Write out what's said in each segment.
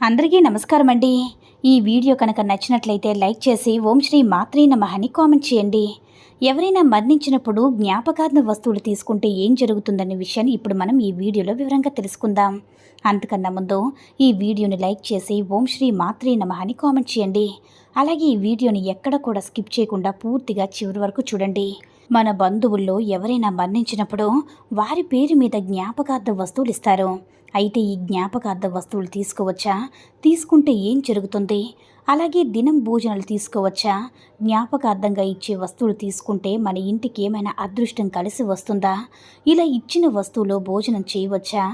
అందరికీ నమస్కారం అండి. ఈ వీడియో కనుక నచ్చినట్లయితే లైక్ చేసి ఓం శ్రీ మాత్రీ నమః అని కామెంట్ చేయండి. ఎవరైనా మరణించినప్పుడు జ్ఞాపకార్థ వస్తువులు తీసుకుంటే ఏం జరుగుతుందనే విషయాన్ని ఇప్పుడు మనం ఈ వీడియోలో వివరంగా తెలుసుకుందాం. అంతకన్నా ముందు ఈ వీడియోని లైక్ చేసి ఓం శ్రీ మాత్రీ నమః అని కామెంట్ చేయండి. అలాగే ఈ వీడియోని ఎక్కడ కూడా స్కిప్ చేయకుండా పూర్తిగా చివరి వరకు చూడండి. మన బంధువుల్లో ఎవరైనా మరణించినప్పుడు వారి పేరు మీద జ్ఞాపకార్థ వస్తువులు ఇస్తారు. అయితే ఈ జ్ఞాపకార్థ వస్తువులు తీసుకోవచ్చా? తీసుకుంటే ఏం జరుగుతుంది? అలాగే దినం భోజనాలు తీసుకోవచ్చా? జ్ఞాపకార్థంగా ఇచ్చే వస్తువులు తీసుకుంటే మన ఇంటికి ఏమైనా అదృష్టం కలిసి వస్తుందా? ఇలా ఇచ్చిన వస్తువులో భోజనం చేయవచ్చా?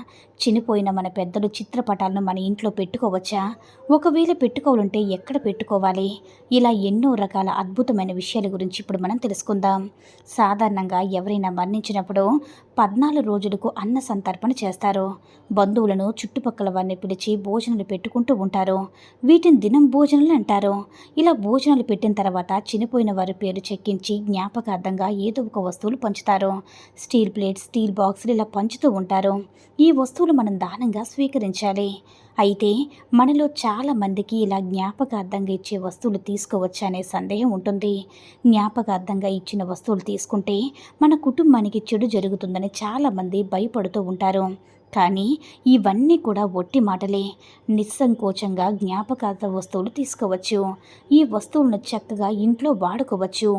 చనిపోయిన మన పెద్దలు చిత్రపటాలను మన ఇంట్లో పెట్టుకోవచ్చా? ఒకవేళ పెట్టుకోవాలంటే ఎక్కడ పెట్టుకోవాలి? ఇలా ఎన్నో రకాల అద్భుతమైన విషయాల గురించి ఇప్పుడు మనం తెలుసుకుందాం. సాధారణంగా ఎవరైనా మరణించినప్పుడు పద్నాలుగు రోజులకు అన్న సంతర్పణ చేస్తారు. బంధువులను చుట్టుపక్కల వారిని పిలిచి భోజనాలు పెట్టుకుంటూ ఉంటారు. వీటిని దినం భోజనాలు అంటారు. ఇలా భోజనాలు పెట్టిన తర్వాత చనిపోయిన వారి పేరు చెక్కించి జ్ఞాపకార్థంగా ఏదో ఒక వస్తువులు పంచుతారు. స్టీల్ ప్లేట్స్ స్టీల్ బాక్సులు ఇలా పంచుతూ ఉంటారు. ఈ వస్తువులు మనం దానంగా స్వీకరించాలి. అయితే మనలో చాలా మందికి ఇలా జ్ఞాపకార్థంగా ఇచ్చే వస్తువులు తీసుకోవచ్చు అనే సందేహం ఉంటుంది. జ్ఞాపకార్థంగా ఇచ్చిన వస్తువులు తీసుకుంటే మన కుటుంబానికి చెడు జరుగుతుందని చాలామంది భయపడుతూ ఉంటారు. కానీ ఇవన్నీ కూడా ఒట్టి మాటలే. నిస్సంకోచంగా జ్ఞాపకార్థ వస్తువులు తీసుకోవచ్చు. ఈ వస్తువులను చక్కగా ఇంట్లో వాడుకోవచ్చు.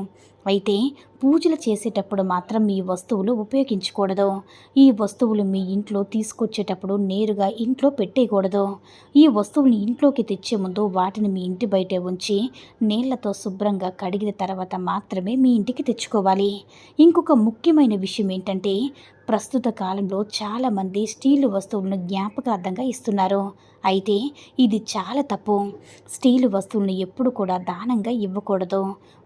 అయితే పూజలు చేసేటప్పుడు మాత్రం ఈ వస్తువులు ఉపయోగించకూడదు. ఈ వస్తువులు మీ ఇంట్లో తీసుకొచ్చేటప్పుడు నేరుగా ఇంట్లో పెట్టేయకూడదు. ఈ వస్తువుని ఇంట్లోకి తెచ్చే ముందు వాటిని మీ ఇంటి బయటే ఉంచి నీళ్ళతో శుభ్రంగా కడిగిన తర్వాత మాత్రమే మీ ఇంటికి తెచ్చుకోవాలి. ఇంకొక ముఖ్యమైన విషయం ఏంటంటే ప్రస్తుత కాలంలో చాలామంది స్టీలు వస్తువులను జ్ఞాపకార్థంగా ఇస్తున్నారు. అయితే ఇది చాలా తప్పు. స్టీలు వస్తువులను ఎప్పుడు కూడా దానంగా ఇవ్వకూడదు.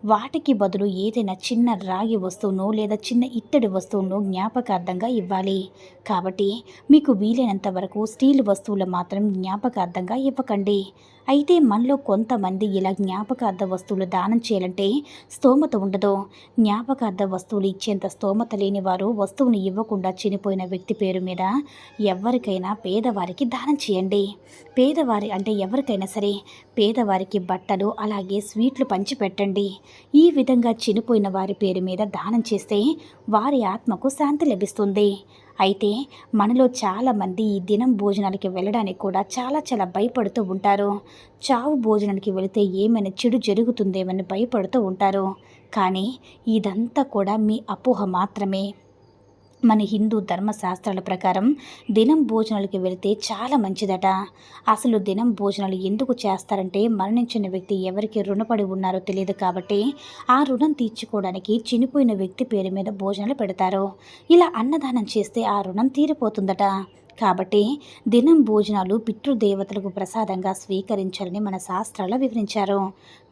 వాటికి బదులు ఏదైనా చిన్న రాగి వస్తువును లేదా చిన్న ఇత్తడి వస్తువును జ్ఞాపకార్థంగా ఇవ్వాలి. కాబట్టి మీకు వీలైనంత వరకు స్టీల్ వస్తువులు మాత్రం జ్ఞాపకార్థంగా ఇవ్వకండి. అయితే మనలో కొంతమంది ఇలా జ్ఞాపకార్థ వస్తువులు దానం చేయాలంటే స్తోమత ఉండదు. జ్ఞాపకార్థ వస్తువులు ఇచ్చేంత స్తోమత లేని వారు వస్తువుని ఇవ్వకుండా చనిపోయిన వ్యక్తి పేరు మీద ఎవరికైనా పేదవారికి దానం చేయండి. పేదవారి అంటే ఎవరికైనా సరే పేదవారికి బట్టలు అలాగే స్వీట్లు పంచిపెట్టండి. ఈ విధంగా చనిపోయిన వారి పేరు మీద దానం చేస్తే వారి ఆత్మకు శాంతి లభిస్తుంది. అయితే మనలో చాలామంది ఈ దినం భోజనాలకి వెళ్ళడానికి కూడా చాలా చాలా భయపడుతూ ఉంటారు. చావు భోజనానికి వెళితే ఏమైనా చెడు జరుగుతుందేమని భయపడుతూ ఉంటారు. కానీ ఇదంతా కూడా మీ అపోహ మాత్రమే. మన హిందూ ధర్మశాస్త్రాల ప్రకారం దినం భోజనాలకి వెళితే చాలా మంచిదట. అసలు దినం భోజనాలు ఎందుకు చేస్తారంటే మరణించిన వ్యక్తి ఎవరికి రుణపడి ఉన్నారో తెలియదు కాబట్టి ఆ రుణం తీర్చుకోవడానికి చనిపోయిన వ్యక్తి పేరు మీద భోజనాలు పెడతారు. ఇలా అన్నదానం చేస్తే ఆ రుణం తీరిపోతుందట. కాబట్టి దినం భోజనాలు పితృదేవతలకు ప్రసాదంగా స్వీకరించాలని మన శాస్త్రాలు వివరించారు.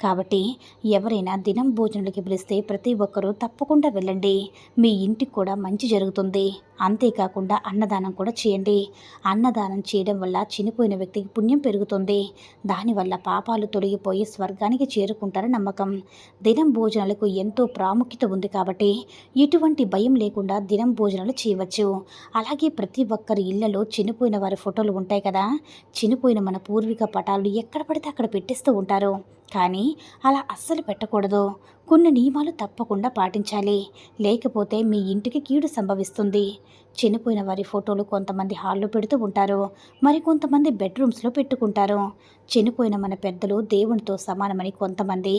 కాబట్టి ఎవరైనా దినం భోజనాలకి పిలిస్తే ప్రతి ఒక్కరూ తప్పకుండా వెళ్ళండి. మీ ఇంటికి కూడా మంచి జరుగుతుంది. అంతేకాకుండా అన్నదానం కూడా చేయండి. అన్నదానం చేయడం వల్ల చనిపోయిన వ్యక్తికి పుణ్యం పెరుగుతుంది. దానివల్ల పాపాలు తొలగిపోయి స్వర్గానికి చేరుకుంటారని నమ్మకం. దినం భోజనాలకు ఎంతో ప్రాముఖ్యత ఉంది కాబట్టి ఎటువంటి భయం లేకుండా దినం భోజనాలు చేయవచ్చు. అలాగే ప్రతి ఒక్కరి ఇళ్ళలో చనిపోయిన వారి ఫోటోలు ఉంటాయి కదా. చనిపోయిన మన పూర్వీక పటాలు ఎక్కడ పడితే అక్కడ పెట్టేస్తూ ఉంటారు. కానీ అలా అస్సలు పెట్టకూడదు. కొన్ని నియమాలు తప్పకుండా పాటించాలి. లేకపోతే మీ ఇంటికి కీడు సంభవిస్తుంది. చనిపోయిన వారి ఫోటోలు కొంతమంది హాల్లో పెడుతూ ఉంటారు. మరి కొంతమంది బెడ్రూమ్స్లో పెట్టుకుంటారు. చనిపోయిన మన పెద్దలు దేవునితో సమానమని కొంతమంది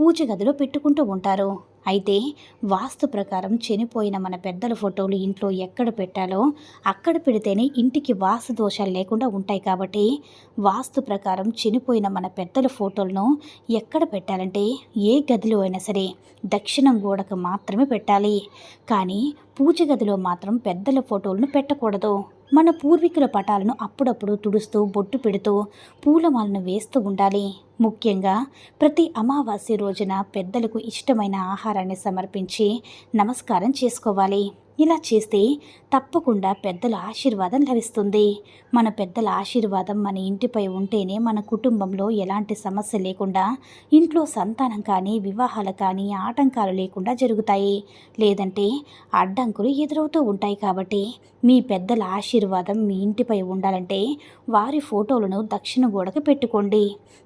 పూజ గదిలో పెట్టుకుంటూ ఉంటారు. అయితే వాస్తు ప్రకారం చనిపోయిన మన పెద్దల ఫోటోలు ఇంట్లో ఎక్కడ పెట్టాలో అక్కడ పెడితేనే ఇంటికి వాస్తు దోషాలు లేకుండా ఉంటాయి కాబట్టి వాస్తు ప్రకారం చనిపోయిన మన పెద్దల ఫోటోలను ఎక్కడ పెట్టాలంటే ఏ గదిలో అయినా సరే దక్షిణం గోడకు మాత్రమే పెట్టాలి. కానీ పూజ గదిలో మాత్రం పెద్దల ఫోటోలను పెట్టకూడదు. మన పూర్వీకుల పటాలను అప్పుడప్పుడు తుడుస్తూ బొట్టు పెడుతూ పూలమాలను వేస్తూ ఉండాలి. ముఖ్యంగా ప్రతి అమావాస్య రోజున పెద్దలకు ఇష్టమైన ఆహారాన్ని సమర్పించి నమస్కారం చేసుకోవాలి. ఇలా చేస్తే తప్పకుండా పెద్దల ఆశీర్వాదం లభిస్తుంది. మన పెద్దల ఆశీర్వాదం మన ఇంటిపై ఉంటేనే మన కుటుంబంలో ఎలాంటి సమస్య లేకుండా ఇంట్లో సంతానం కానీ వివాహాలు కానీ ఆటంకాలు లేకుండా జరుగుతాయి. లేదంటే అడ్డంకులు ఎదురవుతూ ఉంటాయి కాబట్టి మీ పెద్దల ఆశీర్వాదం మీ ఇంటిపై ఉండాలంటే వారి ఫోటోలను దక్షిణ గోడకు పెట్టుకోండి.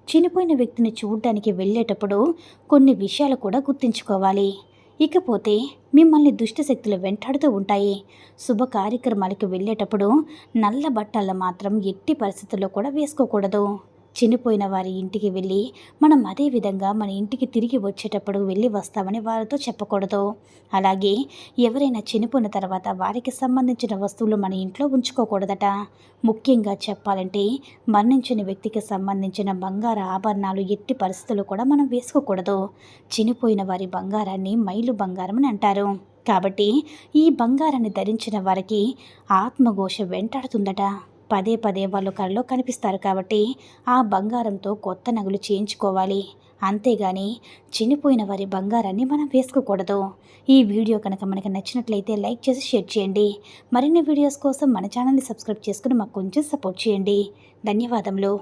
చినిపోయిన వ్యక్తిని చూడడానికి వెళ్ళేటప్పుడు కొన్ని విషయాలు కూడా గుర్తుంచుకోవాలి. ఇకపోతే మిమ్మల్ని దుష్టశక్తులు వెంటాడుతూ ఉంటాయి. శుభ కార్యక్రమాలకు వెళ్ళేటప్పుడు నల్ల బట్టలు మాత్రం ఎట్టి పరిస్థితుల్లో కూడా వేసుకోకూడదు. చనిపోయిన వారి ఇంటికి వెళ్ళి మనం అదే విధంగా మన ఇంటికి తిరిగి వచ్చేటప్పుడు వెళ్ళి వస్తామని వారితో చెప్పకూడదు. అలాగే ఎవరైనా చనిపోయిన తర్వాత వారికి సంబంధించిన వస్తువులు మన ఇంట్లో ఉంచుకోకూడదట. ముఖ్యంగా చెప్పాలంటే మరణించిన వ్యక్తికి సంబంధించిన బంగార ఆభరణాలు ఎట్టి పరిస్థితులు కూడా మనం వేసుకోకూడదు. చనిపోయిన వారి బంగారాన్ని మైలు బంగారం అని అంటారు. కాబట్టి ఈ బంగారాన్ని ధరించిన వారికి ఆత్మఘోష వెంటాడుతుందట. పదే పదే వాళ్ళు కళ్ళలో కనిపిస్తారు కాబట్టి ఆ బంగారంతో కొత్త నగలు చేయించుకోవాలి. అంతేగాని చనిపోయిన వారి బంగారాన్ని మనం వేసుకోకూడదు. ఈ వీడియో కనుక మనకి నచ్చినట్లయితే లైక్ చేసి షేర్ చేయండి. మరిన్ని వీడియోస్ కోసం మన ఛానల్ని సబ్స్క్రైబ్ చేసుకుని మాకు కొంచెం సపోర్ట్ చేయండి. ధన్యవాదములు.